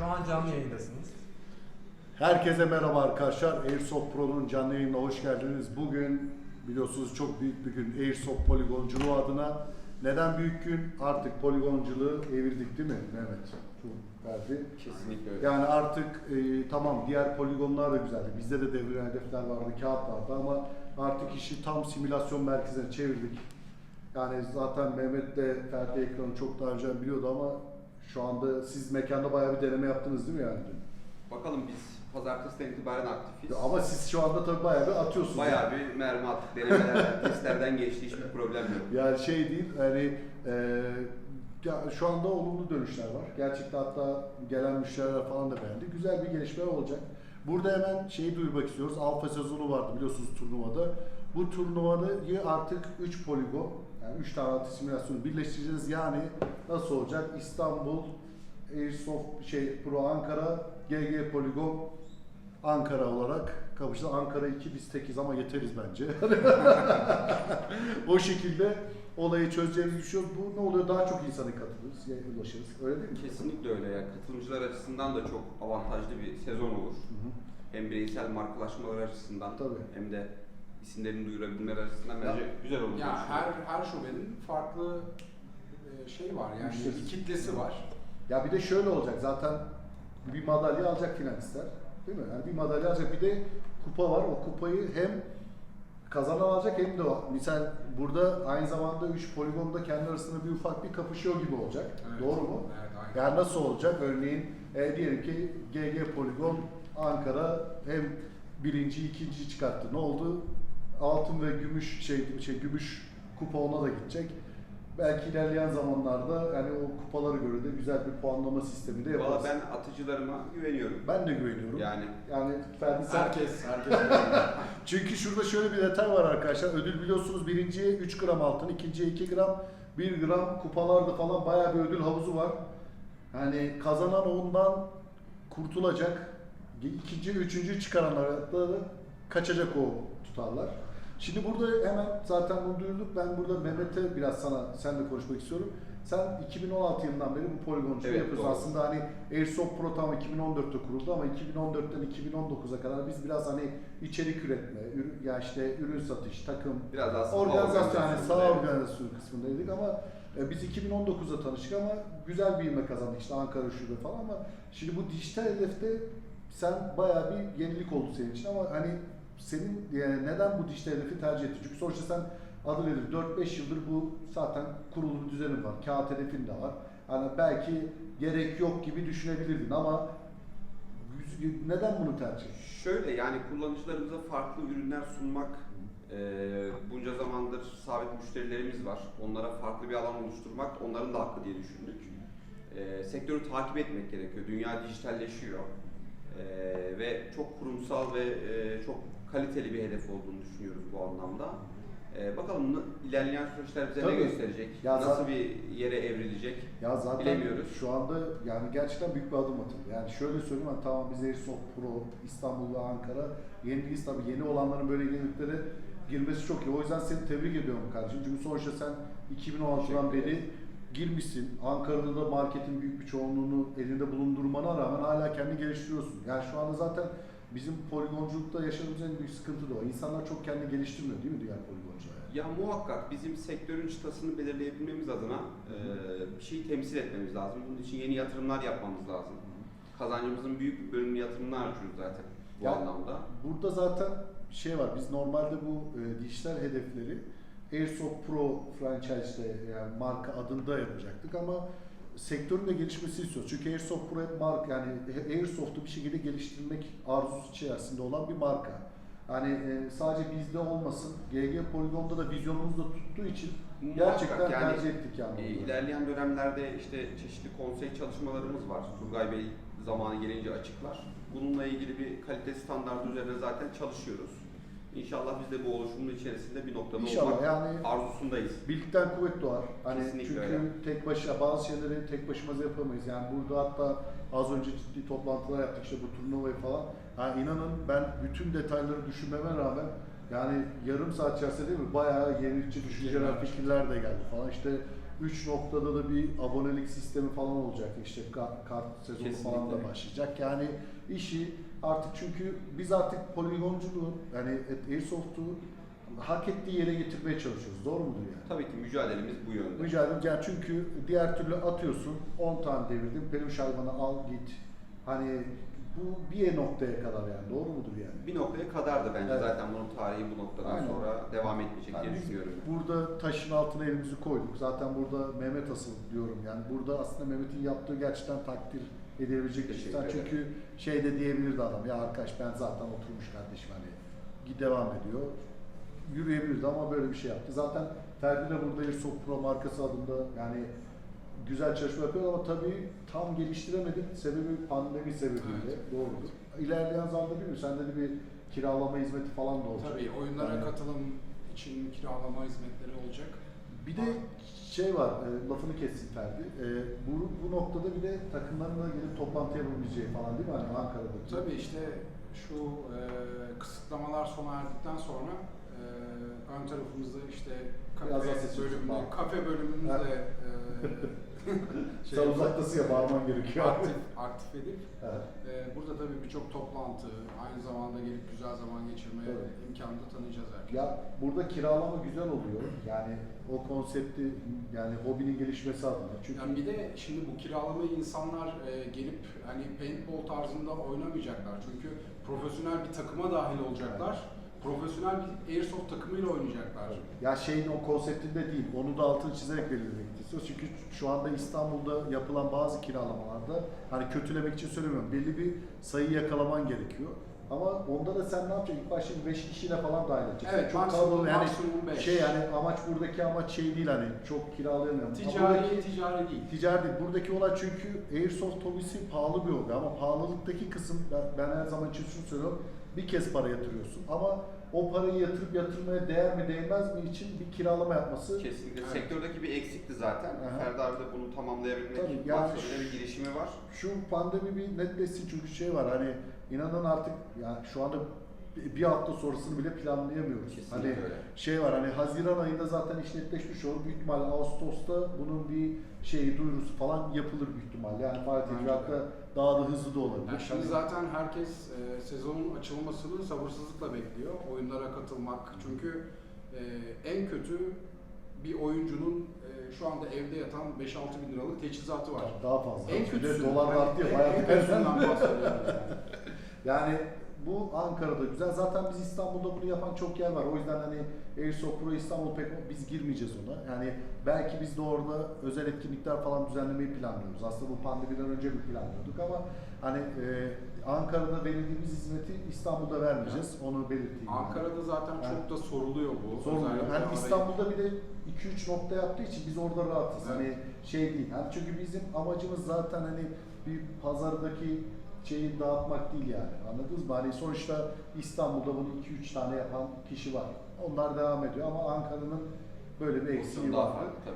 Şu an canlı yayındasınız. Herkese merhaba arkadaşlar. Airsoft Pro'nun canlı yayınına hoş geldiniz. Bugün biliyorsunuz çok büyük bir gün Airsoft poligonculuğu adına. Neden büyük gün? Artık poligonculuğu evirdik değil mi Mehmet? Verdi. Kesinlikle öyle. Yani artık e, tamam diğer poligonlar da güzeldi. Bizde de devrilen hedefler vardı, kağıt vardı ama artık işi tam simülasyon merkezine çevirdik. Yani zaten Mehmet de Ferdi ekranı çok daha önce biliyordu ama şu anda siz mekanda bayağı bir deneme yaptınız değil mi yani? Bakalım biz pazartesiden itibaren aktifiz. Ama siz şu anda tabii bayağı bir atıyorsunuz. Bayağı bir mermi attık, denemelerden, testlerden geçti, hiçbir problem yok. Yani şey değil, hani e, ya şu anda olumlu dönüşler var. Gerçekten hatta gelen müşteriler falan da beğendi. Güzel bir gelişme olacak. Burada hemen şeyi duyurmak istiyoruz. Alfa sezonu vardı biliyorsunuz turnuvada. Bu turnuvayı artık 3 poligon, yani 3 tane atı simülasyonu birleştireceğiz. Yani nasıl olacak? İstanbul, Airsoft şey Pro Ankara, GG Poligon Ankara olarak kapışacağız. Ankara 2 biz tekiz ama yeteriz bence. o şekilde olayı çözeceğimizi düşünüyoruz. Bu ne oluyor? Daha çok insana katılırız, ulaşırız. Öyle değil mi? Kesinlikle öyle ya. Katılımcılar açısından da çok avantajlı bir sezon olur. Hı hı. Hem bireysel markalaşmalar açısından Tabii. hem de isimlerini duyurabilmeleri açısından bence güzel olur. Ya her her şubenin farklı şey var yani Müşterisi. bir kitlesi var. Ya bir de şöyle olacak zaten bir madalya alacak finalistler. Değil mi? Yani bir madalya alacak bir de kupa var. O kupayı hem kazanan alacak hem de o. Misal burada aynı zamanda 3 poligonda kendi arasında bir ufak bir kapışıyor gibi olacak. Evet. Doğru mu? Evet, aynen. Yani nasıl olacak? Örneğin e, diyelim ki GG Poligon Ankara hem birinci, ikinci çıkarttı. Ne oldu? Altın ve gümüş şey, şey gümüş kupa ona da gidecek. Belki ilerleyen zamanlarda yani o kupalara göre de güzel bir puanlama sistemi de yaparız. Valla ben atıcılarıma güveniyorum. Ben de güveniyorum. Yani Yani Ferdi sen... Herkes, herkes. Çünkü şurada şöyle bir detay var arkadaşlar. Ödül biliyorsunuz birinciye 3 gram altın, ikinciye 2 gram, 1 gram kupalarda falan bayağı bir ödül havuzu var. Yani kazanan ondan kurtulacak. İkinci, üçüncü çıkaranlar da kaçacak o tutarlar. Şimdi burada hemen zaten bunu duyurduk. Ben burada Mehmet'e biraz sana senle konuşmak istiyorum. Sen 2016 yılından beri bu poligonculuğu Evet, yapıyorsun. doğru. Aslında hani Airsoft Pro tam 2014'te kuruldu ama 2014'ten 2019'a kadar biz biraz hani içerik üretme, ürün, ya işte ürün satış, takım, biraz saha organizasyon yani sağ organizasyon kısmındaydık ama e, biz 2019'da tanıştık ama güzel bir ivme kazandık işte Ankara şube falan ama şimdi bu dijital hedefte sen bayağı bir yenilik oldu senin için ama hani senin yani neden bu dijital hedefi tercih ettin? Çünkü sonuçta sen adı nedir 4-5 yıldır bu zaten kurulu bir düzenin var. Kağıt hedefin de var. Hani belki gerek yok gibi düşünebilirdin ama neden bunu tercih ettin? Şöyle yani kullanıcılarımıza farklı ürünler sunmak eee, bunca zamandır sabit müşterilerimiz var. Onlara farklı bir alan oluşturmak onların da hakkı diye düşündük. Eee, sektörü takip etmek gerekiyor. Dünya dijitalleşiyor. Eee, ve çok kurumsal ve eee, çok kaliteli bir hedef olduğunu düşünüyoruz bu anlamda. Eee, bakalım ilerleyen süreçler bize Tabii. ne gösterecek? Ya Nasıl bir yere evrilecek? Ya zaten Bilemiyoruz. şu anda yani gerçekten büyük bir adım atıldı. Yani şöyle söyleyeyim hani tamam biz Airsoft Pro, İstanbul ve Ankara yeniyiz tabii yeni olanların böyle yeniliklere girmesi çok iyi. O yüzden seni tebrik ediyorum kardeşim. Çünkü sonuçta sen 2016'dan Teşekkür beri girmişsin. Ankara'da da marketin büyük bir çoğunluğunu elinde bulundurmana rağmen hala kendini geliştiriyorsun. Yani şu anda zaten bizim poligonculukta yaşadığımız en büyük sıkıntı da o. İnsanlar çok kendini geliştirmiyor değil mi diğer poligoncular? Ya muhakkak bizim sektörün çıtasını belirleyebilmemiz adına eee, bir şeyi temsil etmemiz lazım. Bunun için yeni yatırımlar yapmamız lazım. Kazancımızın büyük bir bölümünü yatırımına harcıyoruz zaten bu Ya- anlamda. Burada zaten şey var. Biz normalde bu e, dijital hedefleri Airsoft Pro franchise'de yani marka adında yapacaktık ama sektörün de gelişmesini istiyoruz. Çünkü Airsoft hep marka yani Airsoft'u bir şekilde geliştirmek arzusu içerisinde olan bir marka. Hani e, sadece bizde olmasın. GG Polygon'da da vizyonumuz da tuttuğu için gerçekten yani, tercih ettik yani. e, ilerleyen dönemlerde işte çeşitli konsey çalışmalarımız var. Turgay Bey zamanı gelince açıklar. Bununla ilgili bir kalite standartı üzerine zaten çalışıyoruz. İnşallah biz de bu oluşumun içerisinde bir noktada İnşallah olmak yani arzusundayız. Birlikten kuvvet doğar. Hani Kesinlikle çünkü öyle. tek başına bazı şeyleri tek başımıza yapamayız. Yani burada hatta az önce ciddi toplantılar yaptık işte bu turnuvayı falan. Ha inanın ben bütün detayları düşünmeme rağmen yani yarım saat içerisinde değil mi bayağı yenilikçi düşünceler, Fikirler. de geldi falan. İşte 3 noktada da bir abonelik sistemi falan olacak. İşte ka- kart sezonu falan da Kesinlikle. başlayacak. Yani işi artık çünkü biz artık poligonculuğu yani Airsoft'u hak ettiği yere getirmeye çalışıyoruz. Doğru mudur yani? Tabii ki mücadelemiz bu yönde. Mücadele yani çünkü diğer türlü atıyorsun 10 tane devirdin peluş hayvanı al git. Hani bu bir noktaya kadar yani doğru mudur yani? Bir noktaya kadardı bence Evet. zaten bunun tarihi bu noktadan Aynen. sonra devam etmeyecek Yani diye düşünüyorum. burada taşın altına elimizi koyduk. Zaten burada Mehmet asıl diyorum yani. Burada aslında Mehmet'in yaptığı gerçekten takdir edilebilecek bir şey. Çünkü şey de diyebilirdi adam ya arkadaş ben zaten oturmuş kardeşim hani devam ediyor. Yürüyebilirdi ama böyle bir şey yaptı. Zaten Ferdi de burada Airsoft Pro markası adında yani güzel çalışma yapıyor ama tabii tam geliştiremedik. Sebebi pandemi sebebiyle. Evet. Doğrudur. İlerleyen zamanda bilmiyorum sende de bir kiralama hizmeti falan da olacak. Tabii oyunlara Yani- katılım için kiralama hizmetleri olacak. Bir de şey var, e, lafını kessin Ferdi. E, bu, bu noktada bir de takımlarla gelip toplantı yapabileceği falan değil mi? Hani Ankara'da. Tabii işte şu e, kısıtlamalar sona erdikten sonra e, ön tarafımızda işte Biraz daha kafe sesini bölümünde, kafe bölümümüzde e, şey Sen uzaktasın ya bağırman gerekiyor. aktif, aktif edip evet. e, burada tabii birçok toplantı, aynı zamanda gelip güzel zaman geçirmeye Tabii. imkanı da tanıyacağız herkese. Ya burada kiralama güzel oluyor. Yani o konsepti yani hobinin gelişmesi adına. Çünkü Yani bir de şimdi bu kiralamayı insanlar e, gelip hani paintball tarzında oynamayacaklar. Çünkü profesyonel bir takıma dahil olacaklar. Profesyonel bir airsoft takımıyla oynayacaklar. Ya şeyin o konseptinde değil, onu da altını çizerek belirlemek istiyoruz. Çünkü şu anda İstanbul'da yapılan bazı kiralamalarda, hani kötülemek için söylemiyorum, belli bir sayı yakalaman gerekiyor. Ama onda da sen ne yapacaksın? İlk başta 5 kişiyle falan dahil edeceksin. Evet, çok kalabalık yani beş. şey yani amaç buradaki amaç şey değil hani çok kiralayamıyorum. Ticari, ticari değil. Ticari değil. Buradaki olay çünkü Airsoft hobisi pahalı bir hobi ama pahalılıktaki kısım ben, ben her zaman için şunu söylüyorum. Bir kez para yatırıyorsun ama o parayı yatırıp yatırmaya değer mi değmez mi için bir kiralama yapması Kesinlikle. Evet. Sektördeki bir eksikti zaten. Aha. De bunu tamamlayabilmek Tabii, yani maksadıyla bir girişimi var. şu pandemi bir netleşsin çünkü şey var hani inanın artık yani şu anda bir hafta sonrasını bile planlayamıyoruz. Kesinlikle hani öyle. şey var hani Haziran ayında zaten iş netleşmiş olur. Büyük ihtimalle Ağustos'ta bunun bir şeyi duyurusu falan yapılır büyük ihtimalle. Yani de. hatta daha da hızlı da olabilir. Yani şimdi Hani- zaten herkes e, sezonun açılmasını sabırsızlıkla bekliyor. Oyunlara katılmak. Çünkü e, en kötü bir oyuncunun e, şu anda evde yatan 5-6 bin liralık teçhizatı var. Daha fazla. En kötüsü. dolar arttı ya en, en kötüsünden bahsediyoruz yani. Yani bu Ankara'da güzel. Zaten biz İstanbul'da bunu yapan çok yer var. O yüzden hani Airsoft Pro İstanbul pek biz girmeyeceğiz ona. Yani belki biz de orada özel etkinlikler falan düzenlemeyi planlıyoruz. Aslında bu pandemiden önce bir planlıyorduk ama hani e, Ankara'da verildiğimiz hizmeti İstanbul'da vermeyeceğiz. Onu belirteyim. yani. Ankara'da zaten çok da soruluyor bu. Sormuyor. Özellikle Hani arayı- İstanbul'da bir de 2-3 nokta yaptığı için biz orada rahatız. Evet. Hani şey değil. Hani çünkü bizim amacımız zaten hani bir pazardaki şeyi dağıtmak değil yani. Anladınız mı? Hani sonuçta İstanbul'da bunu 2-3 tane yapan kişi var. Onlar devam ediyor ama Ankara'nın böyle bir eksiği var.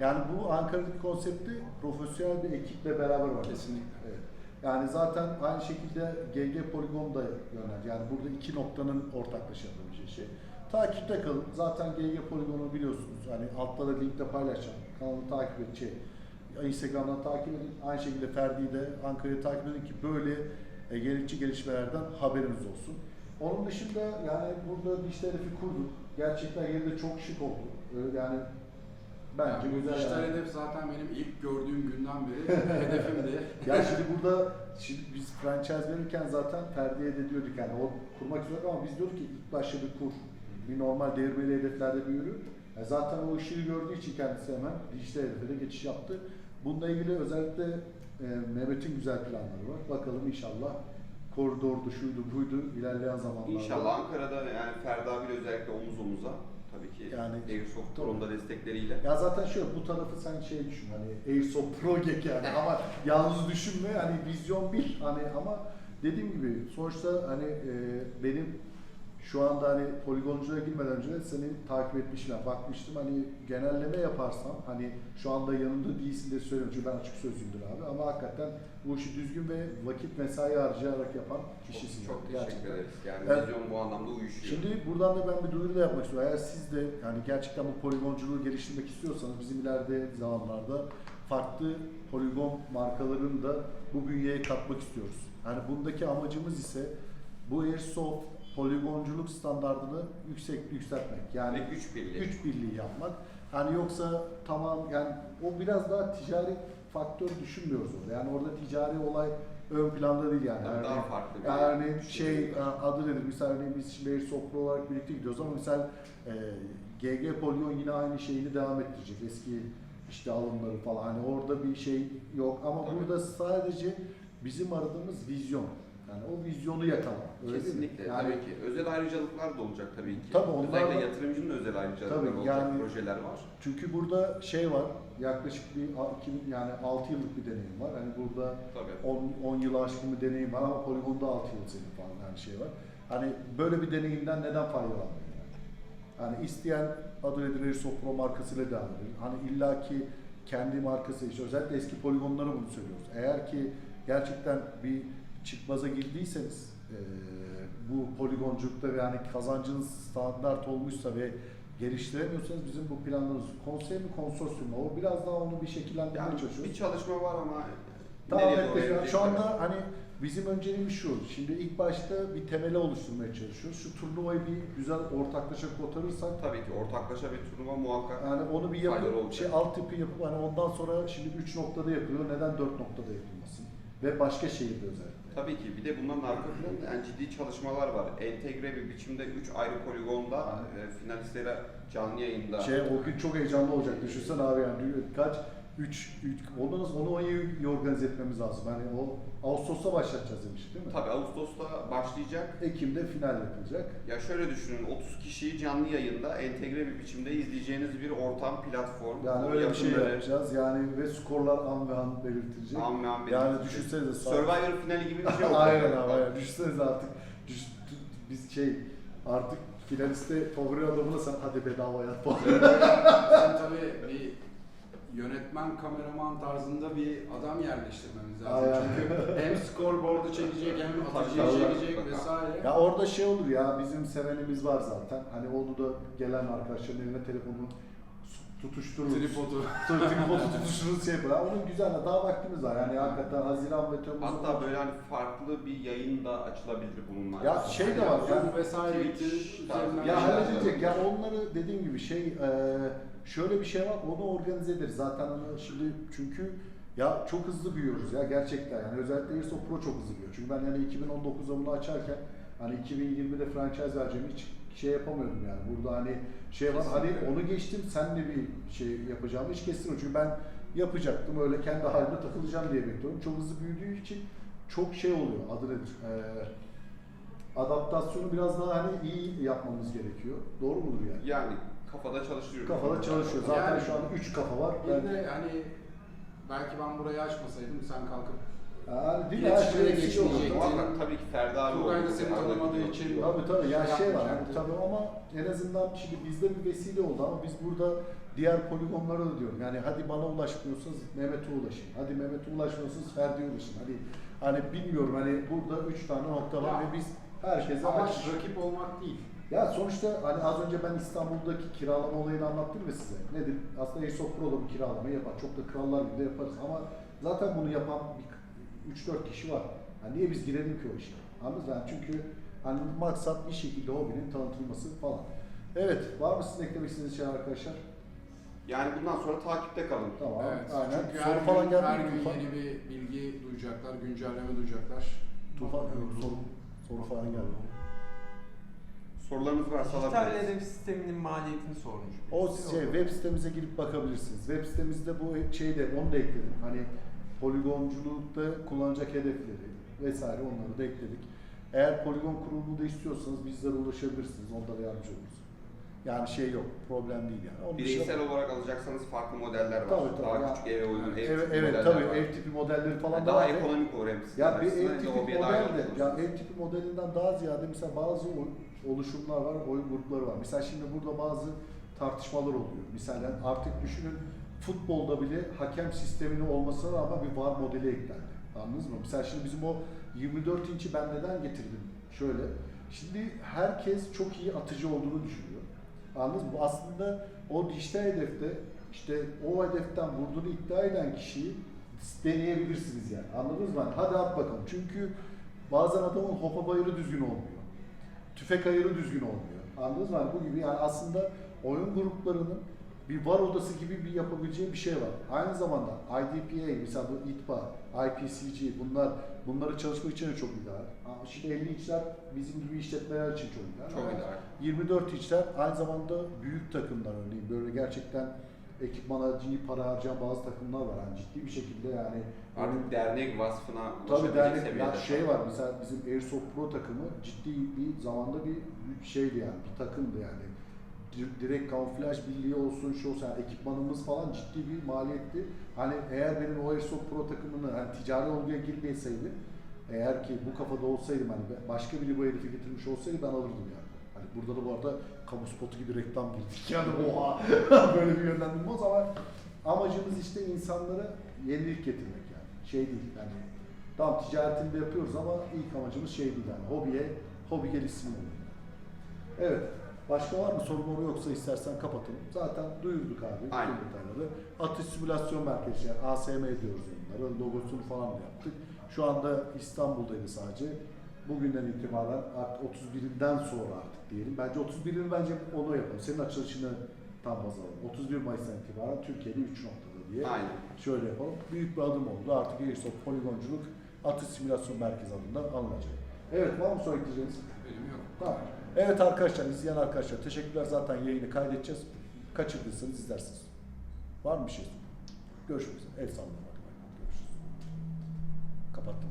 Yani bu Ankara'daki konsepti profesyonel bir ekiple beraber var. Kesinlikle. Evet. Yani zaten aynı şekilde GG Poligon da yönler. Yani burada iki noktanın ortaklaşa yapabileceği şey. Takipte kalın. Zaten GG Poligon'u biliyorsunuz. Hani altta da linkte paylaşacağım. Kanalı takip edin. Şey, Instagram'dan takip edin. Aynı şekilde Ferdi'yi de Ankara'yı takip edin ki böyle e, gerekçe gelişmelerden haberiniz olsun. Onun dışında yani burada dijital hedefi kurduk. Gerçekten yerinde çok şık oldu. Yani bence Yani güzel. dijital yani. hedef zaten benim ilk gördüğüm günden beri hedefimdi. Ya şimdi burada şimdi biz franchise verirken zaten Ferdi'ye de diyorduk yani o kurmak istiyoruz ama biz diyorduk ki ilk başta bir kur. Bir normal devirmeli hedeflerde bir yürü. E zaten o ışığı gördüğü için kendisi hemen dijital hedefe de geçiş yaptı. Bununla ilgili özellikle Mehmet'in güzel planları var. Bakalım inşallah koridordu, şuydu, buydu ilerleyen zamanlarda. İnşallah Ankara'da yani Ferdi abiyle özellikle omuz omuza tabii ki Yani- Airsoft. Pro'nun da destekleriyle. Ya zaten şöyle bu tarafı sen şey düşün hani Airsoft Pro Gek yani ama yalnız düşünme hani vizyon bir hani ama dediğim gibi sonuçta hani e, benim şu anda hani poligonculuğa girmeden önce seni takip etmişim, yani bakmıştım hani genelleme yaparsam hani şu anda yanımda değilsin diye söylüyorum çünkü ben açık sözlüyümdür abi ama hakikaten bu işi düzgün ve vakit mesai harcayarak yapan kişisin. Çok, çok yani, teşekkür ederiz. Yani Evet. vizyon bu anlamda uyuşuyor. Şimdi buradan da ben bir duyuru da yapmak istiyorum. Eğer siz de yani gerçekten bu poligonculuğu geliştirmek istiyorsanız bizim ileride zamanlarda farklı poligon markalarını da bu bünyeye katmak istiyoruz. Yani bundaki amacımız ise bu Airsoft poligonculuk standartını yüksek yükseltmek. Yani Ve güç birliği. güç birliği yapmak. Hani yoksa tamam yani o biraz daha ticari faktör düşünmüyoruz orada. Yani orada ticari olay ön planda değil yani. Yani- daha farklı bir yani şey şey adı nedir? Mesela örneğin biz şimdi Pro olarak birlikte gidiyoruz ama mesela e, GG Polyon yine aynı şeyini devam ettirecek. Eski işte alımları falan. Hani orada bir şey yok ama Tabii. burada sadece bizim aradığımız vizyon. Yani o vizyonu yakalamak. Öyle? Kesinlikle Yani tabii ki. Özel ayrıcalıklar da olacak tabii ki. Tabii onlar Özellikle da- yatırımcının özel ayrıcalıkları Tabii, olacak yani- projeler var. Çünkü burada şey var. Yaklaşık bir iki- yani 6 yıllık bir deneyim var. Hani burada Tabii. 10, 10 yıl aşkın bir deneyim var ama poligonda 6 yıl senin falan yani şey var. Hani böyle bir deneyimden neden faydalanmıyor yani? Hani isteyen adı nedir Airsoft Pro markasıyla devam edelim. Hani illaki kendi markası işte özellikle eski poligonlara bunu söylüyoruz. Eğer ki gerçekten bir çıkmaza girdiyseniz eee, bu poligonculukta ve yani kazancınız standart olmuşsa ve geliştiremiyorsanız bizim bu planlarımız konsey mi konsorsiyum mu? O biraz daha onu bir şekillendirmeye Yani çalışıyoruz. bir çalışma var ama Tamam evet, şu- anda hani bizim önceliğimiz şu. Şimdi ilk başta bir temeli oluşturmaya çalışıyoruz. Şu turnuvayı bir güzel ortaklaşa kotarırsak Tabii ki ortaklaşa bir turnuva muhakkak. yani onu bir yapıp şey altyapı yapıp hani ondan sonra şimdi 3 noktada yapılıyor. Neden 4 noktada yapılmasın? Ve başka şehirde özellikle. Tabii ki bir de bunların arka planında yani ciddi çalışmalar var. Entegre bir biçimde 3 ayrı poligonda e, finalistlere canlı yayında Şey o gün çok heyecanlı olacak. Düşünsene abi yani kaç 3 3 onu nasıl onu iyi, organize etmemiz lazım. Hani o Ağustos'ta başlatacağız demiştik değil mi? Tabii Ağustos'ta başlayacak. Ekim'de final yapılacak. Ya şöyle düşünün 30 kişiyi canlı yayında entegre bir biçimde izleyeceğiniz bir ortam, platform. Yani öyle bir şey yapacağız. Yani ve skorlar an ve an belirtilecek. an ve an Yani belirtilecek. düşünsenize saat- Survivor finali gibi bir şey olacak. aynen abi. Aynen. Düşünsenize artık düş, biz şey artık finaliste favori adamına sen hadi bedava yat falan. Sen tabii bir yönetmen, kameraman tarzında bir adam yerleştirmemiz lazım. Aynen. Çünkü hem scoreboard'u çekecek hem atıcıyı çekecek vesaire. ya orada şey olur ya bizim sevenimiz var zaten. Hani onu da gelen arkadaşların eline telefonu tutuştururuz. Tripodu. Tripodu tutuştururuz şey yapar. Onun güzel daha vaktimiz var. Yani hakikaten Haziran ve Temmuz. Hatta böyle hani farklı bir yayın da açılabilir bununla. Ya şey de var, Zoom yani- vesaire Ya şeyler halledilecek. Ya onları dediğim gibi şey şöyle bir şey var. Onu organize ederiz. Zaten şimdi çünkü ya çok hızlı büyüyoruz ya gerçekten. Yani özellikle Airsoft Pro çok hızlı büyüyor. Çünkü ben yani 2019'da bunu açarken hani 2020'de franchise vereceğim hiç şey yapamıyordum yani. Burada hani şey var hani onu geçtim sen de bir şey yapacağımı hiç kestirmiyorum. Çünkü ben yapacaktım öyle kendi halime takılacağım diye bekliyorum. Çok hızlı büyüdüğü için çok şey oluyor adı nedir? Ee, adaptasyonu biraz daha hani iyi yapmamız gerekiyor. Doğru mudur yani? Yani kafada çalışıyoruz. Kafada çalışıyor. Zaten Yani- şu an 3 kafa var. Bir Ben, de hani belki ben burayı açmasaydım sen kalkıp yani mi? İletişime Her şey olur. Muhakkak tabii ki Ferdi abi Turgay da seni tanımadığı bir- için- Tabii tabii ya Şey şey var yani, yapmayacaktı. tabii ama en azından şimdi bizde bir vesile oldu ama biz burada diğer poligonlara da diyorum. Yani hadi bana ulaşmıyorsunuz Mehmet'e ulaşın. Hadi Mehmet'e ulaşmıyorsunuz Ferdi'ye ulaşın. Hadi hani bilmiyorum hani burada 3 tane nokta var ve biz herkese amaç açız. rakip olmak değil. Ya sonuçta hani az önce ben İstanbul'daki kiralama olayını anlattım ya size. Nedir? Aslında Airsoft Pro da bu kiralamayı yapar. Çok da krallar gibi de yaparız ama zaten bunu yapan bir 3-4 kişi var. Yani niye biz girelim ki o işe? Anladınız mı? Yani çünkü hani maksat bir şekilde hobinin tanıtılması falan. Evet, var mı sizin eklemek istediğiniz şeyler arkadaşlar? Yani bundan sonra takipte kalın. Tamam, Evet. aynen. Çünkü Soru her falan gün, geldi her mi gün Tufan? yeni bir bilgi duyacaklar, güncelleme duyacaklar. Tufan, soru, soru falan geldi. Sorularınız varsa Dijital alabiliriz. sisteminin maliyetini sormuş. O birisi. şey, web sitemize girip bakabilirsiniz. Web sitemizde bu şeyde onu da ekledim. Hani poligonculukta kullanacak hedefleri vesaire onları da ekledik. Eğer poligon kurulumunu da istiyorsanız bizlere ulaşabilirsiniz. Onlara yardımcı oluruz. Yani şey yok, problem değil yani. Onun Bireysel dışında- olarak alacaksanız farklı modeller var. Tabii, tabii. Daha Yani- küçük eve uygun ev Evet, tipi evet tabii var. ev tipi modelleri falan Yani da daha var. ekonomik sizin Ya bir ev tipi daha model de, olursunuz. ya ev tipi modelinden daha ziyade mesela bazı oluşumlar var, oyun grupları var. Mesela şimdi burada bazı tartışmalar oluyor. Mesela artık düşünün futbolda bile hakem sisteminin olmasına rağmen bir VAR modeli eklendi. Anladınız mı? Mesela şimdi bizim o 24 inç'i ben neden getirdim? Şöyle. Şimdi herkes çok iyi atıcı olduğunu düşünüyor. Anladınız mı? Bu Aslında o dijital hedefte işte o hedeften vurduğunu iddia eden kişiyi deneyebilirsiniz yani. Anladınız mı? Hadi at bakalım. Çünkü bazen adamın hopa bayırı düzgün olmuyor. Tüfek ayarı düzgün olmuyor. Anladınız mı? Hani bu gibi yani aslında oyun gruplarının bir var odası gibi bir yapabileceği bir şey var. Aynı zamanda IDPA, mesela bu ITPA, IPCG bunlar bunları çalışmak için de çok ideal. Şimdi 50 inçler bizim gibi işletmeler için çok ideal. Çok Ama ideal. 24 inçler aynı zamanda büyük takımlar örneğin böyle gerçekten ekipmana iyi para harcayan bazı takımlar var. Yani ciddi bir şekilde yani Artık dernek vasfına Tabii dernek ya şey var mesela bizim Airsoft Pro takımı ciddi bir zamanda bir şeydi yani bir takımdı yani. Di- Direkt kamuflaj birliği olsun şu olsun yani ekipmanımız falan ciddi bir maliyetti. Hani eğer benim o Airsoft Pro takımını hani ticari olguya girmeseydi eğer ki bu kafada olsaydım hani başka biri bu herifi getirmiş olsaydı ben alırdım yani. Hani burada da bu arada kamu spotu gibi reklam girdik yani oha böyle bir yönlendirme o zaman amacımız işte insanlara yenilik getirmek yani şey değil yani Tamam ticaretini de yapıyoruz ama ilk amacımız şey değil yani hobiye, hobi gelişsin. Evet. Başka var mı sorun moru yoksa istersen kapatalım. Zaten duyurduk abi. bütün Aynen. detayları. Atış simülasyon merkezi, yani ASM diyoruz onları. Logosunu falan da yaptık. Şu anda İstanbul'daydı sadece. Bugünden itibaren artık 31'inden sonra artık diyelim. Bence 31'ini bence onu yapalım. Senin açılışını tam baz alalım. 31 Mayıs'tan itibaren Türkiye'de 3 noktada diye. Aynen. Şöyle yapalım. Büyük bir adım oldu. Artık Airsoft poligonculuk atış simülasyon merkezi adında alınacak. Evet var mı sonraki diyeceğiniz? Benim yok. Tamam. Evet arkadaşlar, izleyen arkadaşlar teşekkürler. Zaten yayını kaydedeceğiz. Kaçırdıysanız izlersiniz. Var mı bir şey? Görüşmek üzere. El sallama. Görüşürüz. Kapattım.